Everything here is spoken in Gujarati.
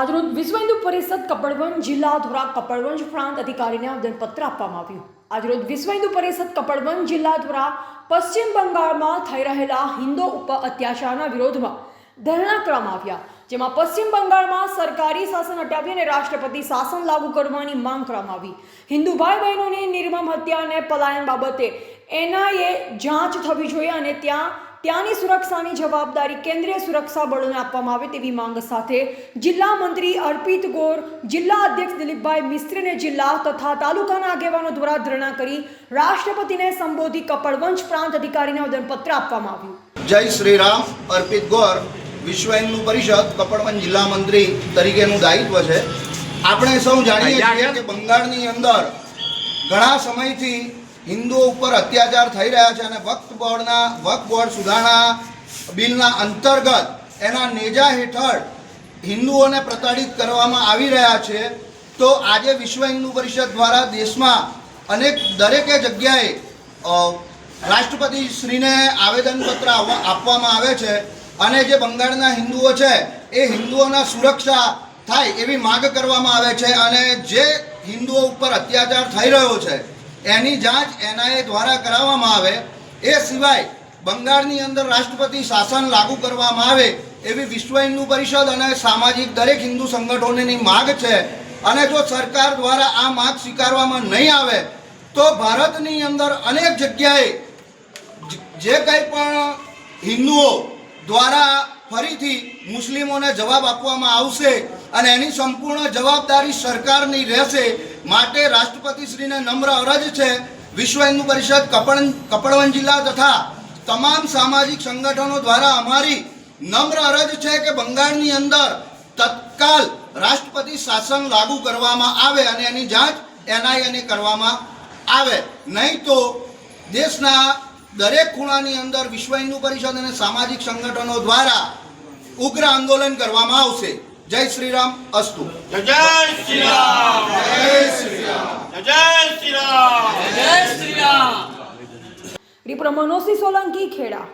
આજરોજ વિશ્વ હિન્દુ પરિષદ કપડવંજ જિલ્લા દ્વારા કપડવંજ પ્રાંત અધિકારીને આવેદનપત્ર આપવામાં આવ્યું. આજરોજ વિશ્વ હિન્દુ પરિષદ કપડવંજ જિલ્લા દ્વારા પશ્ચિમ બંગાળમાં થઈ રહેલા હિન્દુ ઉપર અત્યાચારના વિરોધમાં ધરણા કરવામાં આવ્યા, જેમાં પશ્ચિમ બંગાળમાં સરકારી શાસન હટાવી અને રાષ્ટ્રપતિ શાસન લાગુ કરવાની માંગ કરવામાં આવી. હિન્દુ ભાઈ બહેનોની નિર્મમ હત્યા અને પલાયન બાબતે એનઆઈએ જાંચ થવી જોઈએ અને ત્યાં ત્યાંની સુરક્ષાની જવાબદારી કેન્દ્રીય સુરક્ષા બળોને આપવામાં આવે તેવી માંગ સાથે જિલ્લા મંત્રી અર્પિત ગોર જિલ્લા અધ્યક્ષ દિલીપભાઈ મિસ્ત્રીને જિલ્લા તથા તાલુકાના આગેવાનો દ્વારા ધરણા કરી રાષ્ટ્રપતિને સંબોધી કપડવંશ પ્રાંત અધિકારીને આવેદનપત્ર આપવામાં આવ્યું. જય શ્રી રામ અર્પિત ગોર વિશ્વ હિન્દુ પરિષદ કપડવંજ જિલ્લા મંત્રી તરીકેનું દાયિત્વ છે. આપણે સૌ જાણીએ છીએ કે બંગાળની અંદર ઘણા સમયથી હિન્દુઓ ઉપર અત્યાચાર થઈ રહ્યા છે અને વક્ત બોર્ડના વક્ત બોર્ડ સુધારણા બિલના અંતર્ગત એના નેજા હેઠળ હિન્દુઓને પ્રતાડિત કરવામાં આવી રહ્યા છે. તો આજે વિશ્વ હિન્દુ પરિષદ દ્વારા દેશમાં અનેક દરેકે જગ્યાએ રાષ્ટ્રપતિ શ્રીને આવેદનપત્ર આપવામાં આવે છે અને જે બંગાળના હિન્દુઓ છે એ હિન્દુઓના સુરક્ષા થાય એવી માગ કરવામાં આવે છે અને જે હિન્દુઓ ઉપર અત્યાચાર થઈ રહ્યો છે એની જાંચ એનઆઈએ દ્વારા કરાવવામાં આવે, એ સિવાય બંગાળની અંદર રાષ્ટ્રપતિ શાસન લાગુ કરવામાં આવે એવી વિશ્વ હિન્દુ પરિષદ અને સામાજિક દરેક હિન્દુ સંગઠનોની માગ છે. અને જો સરકાર દ્વારા આ માગ સ્વીકારવામાં નહીં આવે, તો ભારતની અંદર અનેક જગ્યાએ જે કંઈ પણ હિન્દુઓ દ્વારા ફરીથી મુસ્લિમોને જવાબ આપવામાં આવશે અને એની સંપૂર્ણ જવાબદારી સરકારની રહેશે માટે રાષ્ટ્રપતિશ્રીને નમ્ર અરજ છે વિશ્વ હિન્દુ પરિષદ કપડ કપડવન જિલ્લા તથા તમામ સામાજિક સંગઠનો દ્વારા અમારી નમ્ર અરજ છે કે બંગાળની અંદર તત્કાલ રાષ્ટ્રપતિ શાસન લાગુ કરવામાં આવે અને એની જાંચ એનઆઈએને કરવામાં આવે. નહીં તો દેશના દરેક ખૂણાની અંદર વિશ્વ હિન્દુ પરિષદ અને સામાજિક સંગઠનો દ્વારા ઉગ્ર આંદોલન કરવામાં આવશે. જય શ્રી રામ અસ્તુ. જય શ્રી રામ જય શ્રી રામ રિપોર્ટર મનોજસિંહ સોલંકી ખેડા.